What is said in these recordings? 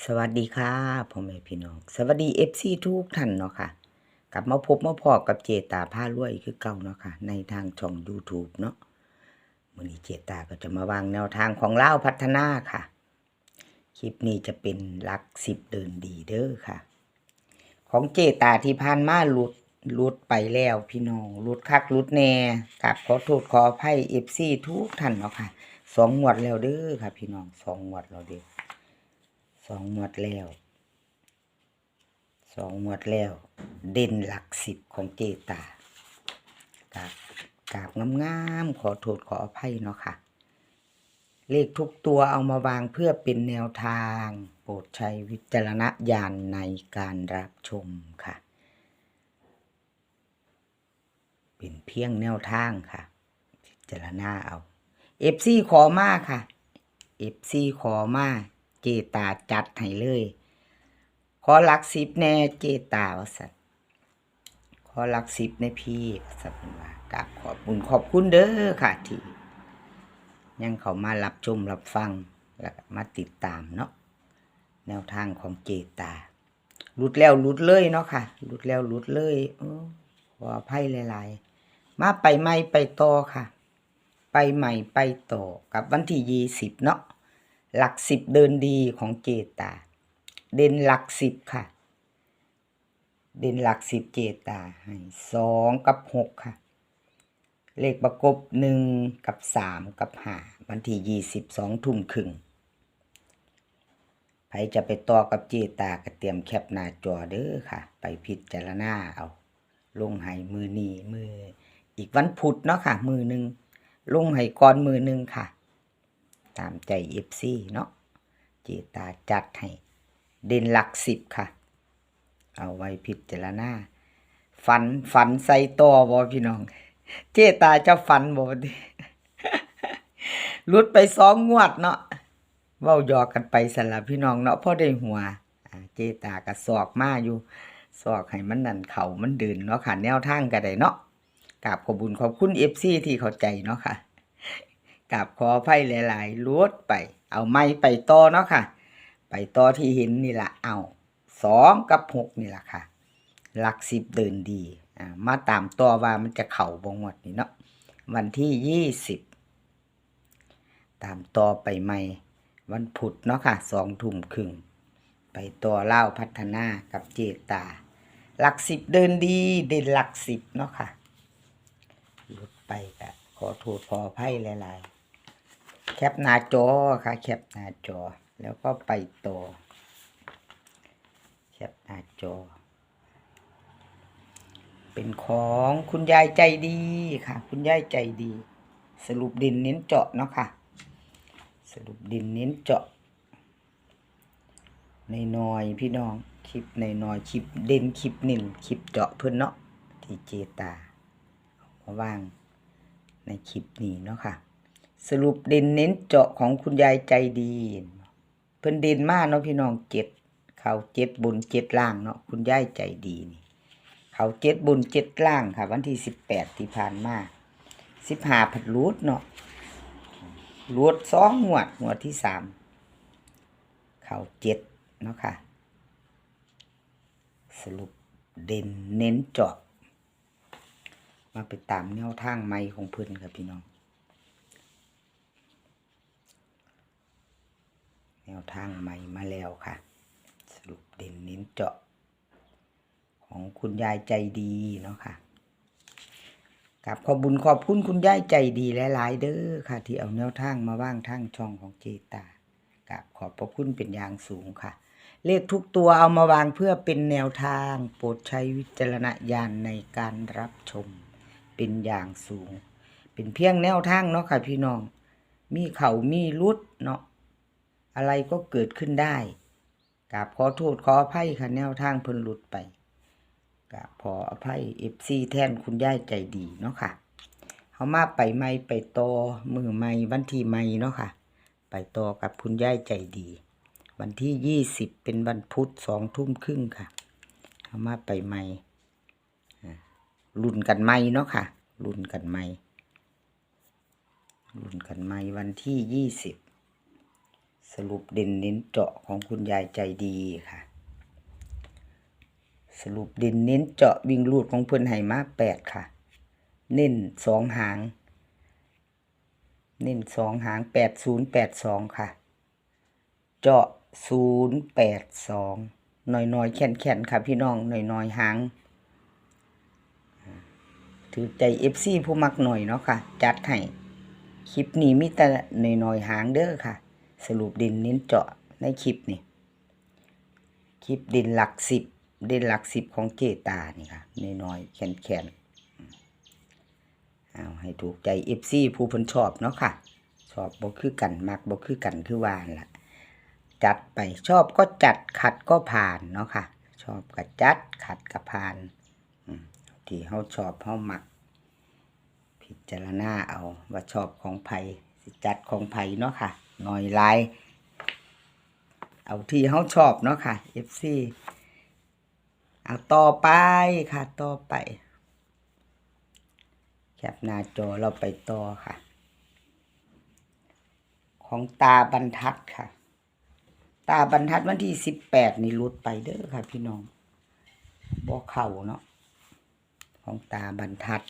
สวัสดีค่ะพ่อแม่พี่น้อง สวัสดีเอฟซีทุกท่านเนาะค่ะ กลับมาพบมาพอกับเจตาผ้ารวยคือเก่าเนาะค่ะ ในทางช่อง YouTube เนาะวันนี้เจตาก็จะมาวางแนวทางของเล่าพัฒนาค่ะ คลิปนี้จะเป็นหลักสิบเดินดีเด้อค่ะ ของเจตาที่ผ่านมาหลุดหลุดไปแล้วพี่น้องหลุดคักหลุดแน่กับขอโทษขออภัยเอฟซีทุกท่านเนาะค่ะสองงวดแล้วเด้อค่ะ พี่น้องสองงวดแล้วเด้อ สองหมวดแล้วสองหมวดแล้ว เด่นหลักสิบของเจตากราบกาบงามๆขอโทษขออภัยเนาะค่ะ เลขทุกตัวเอามาวางเพื่อเป็นแนวทาง โปรดใช้วิจารณญาณในการรับชมค่ะ เป็นเพียงแนวทางค่ะพิจารณาเอาเอฟซีขอมาค่ะเอฟซีขอมา เจตาจัดให้เลย ขอหลักสิบแน่เจตาวสันขอหลักสิบในพี่สันว่ากราบขอบคุณขอบคุณเด้อค่ะที่ยังเขามารับชมรับฟังแล้วมาติดตามเนาะแนวทางของเจตาหลุดแล้วหลุดเลยเนาะค่ะหลุดแล้วหลุดเลยอขออภัยหลายๆ มาไปใหม่ไปต่อค่ะ ไปใหม่ไปต่อกับวันที่ยี่สิบเนาะ หลักสิบเดินดีของเจตา เด่นหลักสิบค่ะ เด่นหลักสิบเจตาให้สองกับหกค่ะ เลขประกบหนึ่งกับสามกับห้าวันที่ยี่สิบสองทุ่มครึ่งใครจะไปต่อกับเจตาก็เตรียมแคปหน้าจอเด้อค่ะ ไปพิจารณาเอาลงให้มือนีมือ อีกวันพุธเนาะค่ะ มือหนึ่งลงให้ก่อนมือหนึ่งค่ะ ตามใจเอฟซีเนาะเจตาจัดให้ เด่นหลักสิบค่ะ เอาไว้พิจารณาฝันฝันใส่ต่อบอพี่น้อง เจตาจะฝันบอดิหลุดไปสองงวดเนาะเว้ายอกกันไปสละพี่น้องเนาะพ่อได้หัวเจตาก็สอกมาอยู่สอกให้มันนั่นเขามันเดินเนาะค่ะ แนวทางก็ได้เนาะกราบขอบุญขอบคุณเอฟซีที่เข้าใจเนาะค่ะ กับขออภัยหลายๆลวดไป เอาไม้ไปต่อเนาะค่ะ ไปต่อที่เห็นนี่ละเอาสองกับหกนี่ละค่ะ หลักสิบเดินดีอ่ามาตามต่อว่ามันจะเข่าบงหมดนี่เนาะวันที่ยี่สิบตามต่อไปใหม่ วันพุธเนาะค่ะสองทุ่มครึ่งไปต่อเล่าพัฒนากับเจตา หลักสิบเดินดีเด่นหลักสิบเนาะค่ะหลุดไปกะขอโทษขออภัยหลายๆ แคปหน้าจอค่ะแคปหน้าจอ แล้วก็ไปต่อแคปหน้าจอ เป็นของคุณยายใจดีค่ะ คุณยายใจดี สรุปดินเน้นเจาะเนาะค่ะ สรุปดินเน้นเจาะในน้อยพี่น้องคลิปในน้อยคลิปเด่นคลิปนินคลิปเจาะเพื่อนเนาะที่เจตาเอามาว่างในคลิปนี้เนาะค่ะ สรุปเด่นเน้นเจาะของคุณยายใจดี เพิ่นเด่นมากเนาะพี่น้องเจ็ดเขาเจ็ดบนเจ็ดล่างเนาะคุณยายใจดีนี่ เขาเจ็ดบนเจ็ดล่างค่ะ วันที่สิบแปดที่ผ่านมาสิบห้าผัดรูดเนาะรูดสองงวดงวดที่สามเขาเจ็ดเนาะค่ะ สรุปเด่นเน้นเจาะมาไปตามแนวทางไม้ของเพิ่นครับพี่น้อง นวทางใหม่มาแล้วค่ะ สรุปเด่นเน้นเจาะ ของคุณยายใจดีเนาะค่ะกับขอบุญขอบคุณคุณยายใจดีหลายๆเด้อค่ะ ที่เอาแนวทางมาว่างทางช่องของเจตากับขอบพระคุณเป็นอย่างสูงค่ะ เลขทุกตัวเอามาวางเพื่อเป็นแนวทาง โปรดใช้วิจารณญาณในการรับชมเป็นอย่างสูง เป็นเพียงแนวทางเนาะค่ะพี่น้อง มีเขามีรุดเนาะ อะไรก็เกิดขึ้นได้กราบขอโทษขออภัยค่ะแนวทางเพิ่นหลุดไปกราบขออภัยเอฟซีแทนคุณย่ายใจดีเนาะค่ะเขามาไปไม่ไปต่อมือไม่วันที่ไม่เนาะค่ะ ไปต่อกับคุณย่ายใจดี วันที่ยี่สิบเป็นวันพุธสองทุ่มครึ่งค่ะเขามาไปไม่รุ่นกันไม่เนาะค่ะรุ่นกันไม่รุ่นกันไม่วันที่ยี่สิบ สรุปเด่นเน้นเจาะของคุณยายใจดีค่ะ สรุปเด่นเน้นเจาะวิ่งรูดของเพื่อนไห่มาแปดค่ะ เน้นสองหาง เน้นสองหางแปดศูนย์แปดสองค่ะ เจาะศูนย์แปดสองหน่อยหน่อยๆแข็นแข็นๆค่ะพี่น้องหน่อยหน่อยๆหางถือใจเอฟซีผู้มักหน่อยเนาะค่ะ จัดให้ คลิปนี้มีแต่หน่อยหน่อยๆหางเด้อค่ะ สรุปด่นเน้นเจาะในคลิปนี่คลิปด่นหลักสิบด่นหลักสิบของเจตานี่ค่ะน่อยหน่อยๆแข็นแข็นเอาให้ถูกใจเอฟซีผู้เพิ่นชอบเนาะค่ะ ชอบบ่คือกันมักบ่คือกันคือวานล่ะจัดไปชอบก็จัดขัดก็ผ่านเนาะค่ะ ชอบก็จัดขัดก็ผ่านที่เฮาชอบเฮาหมัก พิจารณาเอาว่าชอบของไผสิจัดของไผ่เนาะค่ะ หน่อยลายเอาที่เฮาชอบเนาะค่ะ FC เอาต่อไปค่ะต่อไป แคปหน้าจอเราไปต่อค่ะ ของตาบรรทัดค่ะ ตาบรรทัดวันที่สิบแปดนี่ลุดไปเด้อค่ะ พี่น้องบ่เข่าเนาะของตาบรรทัด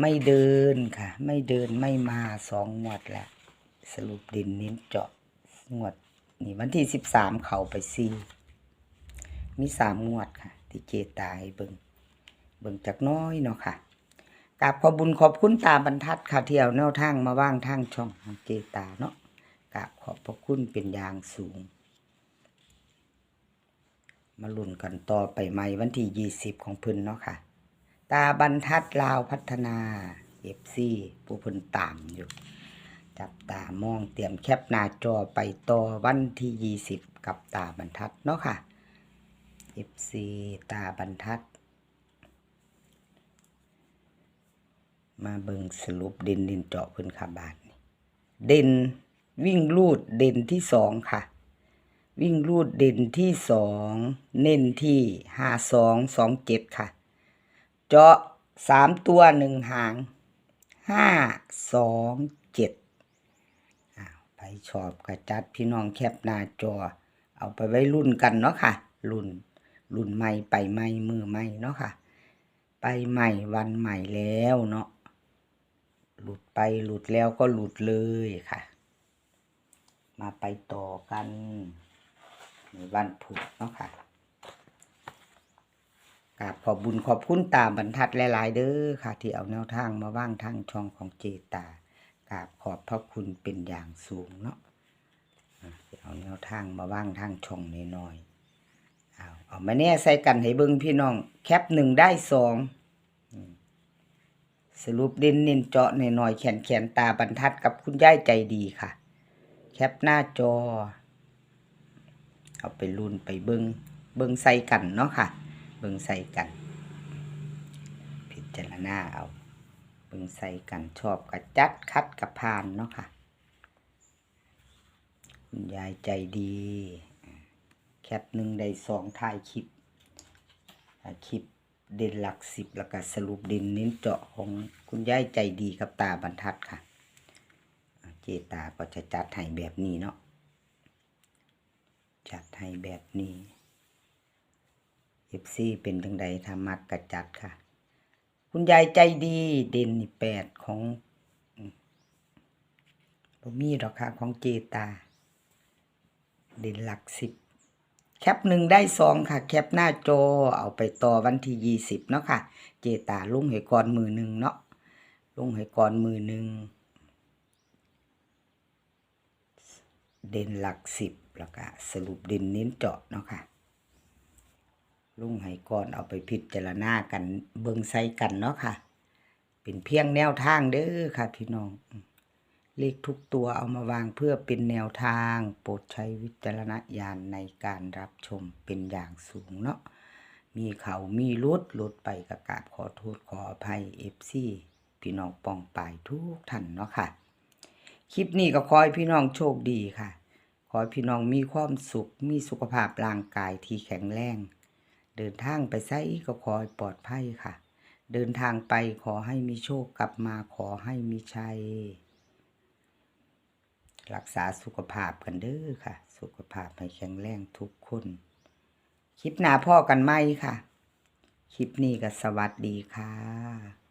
ไม่เดินค่ะ ไม่เดินไม่มาสองงวดแล้ว สรุปดินนิ้นเจาะงวด นี่วันที่สิบสามเขาไปซีมีสามงวดค่ะ ที่เจตายเบิงเบิงจากน้อยเนาะค่ะกราบขอบุญขอบคุณตาบรรทัดค่ะที่เอาแนวทางมาว่างทางช่องของเจตาเนาะกราบขอบพระคุณเป็นอย่างสูง มาลุ้นกันต่อไปใหม่วันที่ยี่สิบของพิ่นเนาะค่ะ ตาบรรทัดลาวพัฒนาเอฟซีผู้พิ่นตามอยู่ จับตามองเตรียมแคปหน้าจอไปต่อวันที่ 20 กับตาบรรทัดเนาะค่ะ FC ตาบรรทัด มาเบิงสรุปเด่นเด่นเจาะพิ่นค่ะบาทนี่เด่นวิ่งลูดเด่นที่สองค่ะ วิ่งลูดเด่นที่สองเน้นที่ห้าสองสองเจ็ดค่ะ เจาะสามตัวหนึ่งหางห้าสอง เจ็ดอ้าวไปชอบกระจัดพี่น้องแคปหน้าจอ เอาไปไว้รุ่นกันเนาะค่ะ รุ่นรุ่นใหม่ไปใหม่มือใหม่เนาะค่ะ ไปใหม่วันใหม่แล้วเนาะหลุดไปหลุดแล้วก็หลุดเลยค่ะ มาไปต่อกันในวันพุธเนาะค่ะกราบขอบบุญขอบคุณตามบรรทัดหลาย ๆ เด้อค่ะ ที่เอาแนวทางมาว่างทางช่องของเจตา ราบขอบพระคุณเป็นอย่างสูงเนาะเอาแนวทางมาว่างทางช่องน้อยๆเอาเอามาแน่ใส่กันให้เบิ่งพี่น้อง แคปหนึ่งได้สองสรุปเด่นเน้นเจาะหน่อยๆแขนแขนตาบรรทัดกับคุณย่ายใจดีค่ะ แคปหน้าจอ เอาไปรุนไปเบิงเบิ้งใส่กันเนาะค่ะ เบิ้งใส่กัน พิจารณาเอา เบิงใส่กันชอบกับจัดคัดกับพานเนาะค่ะ คุณยายใจดี แคปหนึ่งได้สองถ่ายคลิปคลิปเด่นหลักสิบแล้วก็สรุปเด่นเน้นเจาะของคุณยายใจดีกับตาบรรทัดค่ะ เจตาก็จะจัดให้แบบนี้เนาะจัดให้แบบนี้เอฟซีเป็นจังใดทำมักกระจัดค่ะ คุณยายใจดีเด่นนี่แปดของอืมบ่มีหรอกค่ะของเจตา เด่นหลักสิบแคปหนึ่งได้สองค่ะ แคปหน้าจอเอาไปต่อวันที่ยี่สิบเนาะค่ะ เจตาลุงให้ก่อนมือหนึ่งเนาะลุงให้ก่อนมือหนึ่งเด่นหลักสิบแล้วก็สรุปเด่นเน้นเจาะเนาะค่ะ ลุงให้ก่อนเอาไปพิจารณากันเบิ่งใส่กันเนาะค่ะ เป็นเพียงแนวทางเด้อค่ะพี่น้อง เลขทุกตัวเอามาวางเพื่อเป็นแนวทาง โปรดใช้วิจารณญาณในการรับชมเป็นอย่างสูงเนาะมีเขามีรุดรุดไปกระกาบขอโทษขออภัยเอฟซีพี่น้องปองปายทุกท่านเนาะค่ะ คลิปนี้ก็ขอให้พี่น้องโชคดีค่ะ ขอให้พี่น้องมีความสุข มีสุขภาพร่างกายที่แข็งแรง เดินทางไปไสก็ขอให้ปลอดภัยค่ะ เดินทางไปขอให้มีโชคกลับมาขอให้มีชัย รักษาสุขภาพกันเด้อค่ะ สุขภาพให้แข็งแรงทุกคน คลิปหน้าพ่อกันไหมค่ะ คลิปนี้ก็สวัสดีค่ะ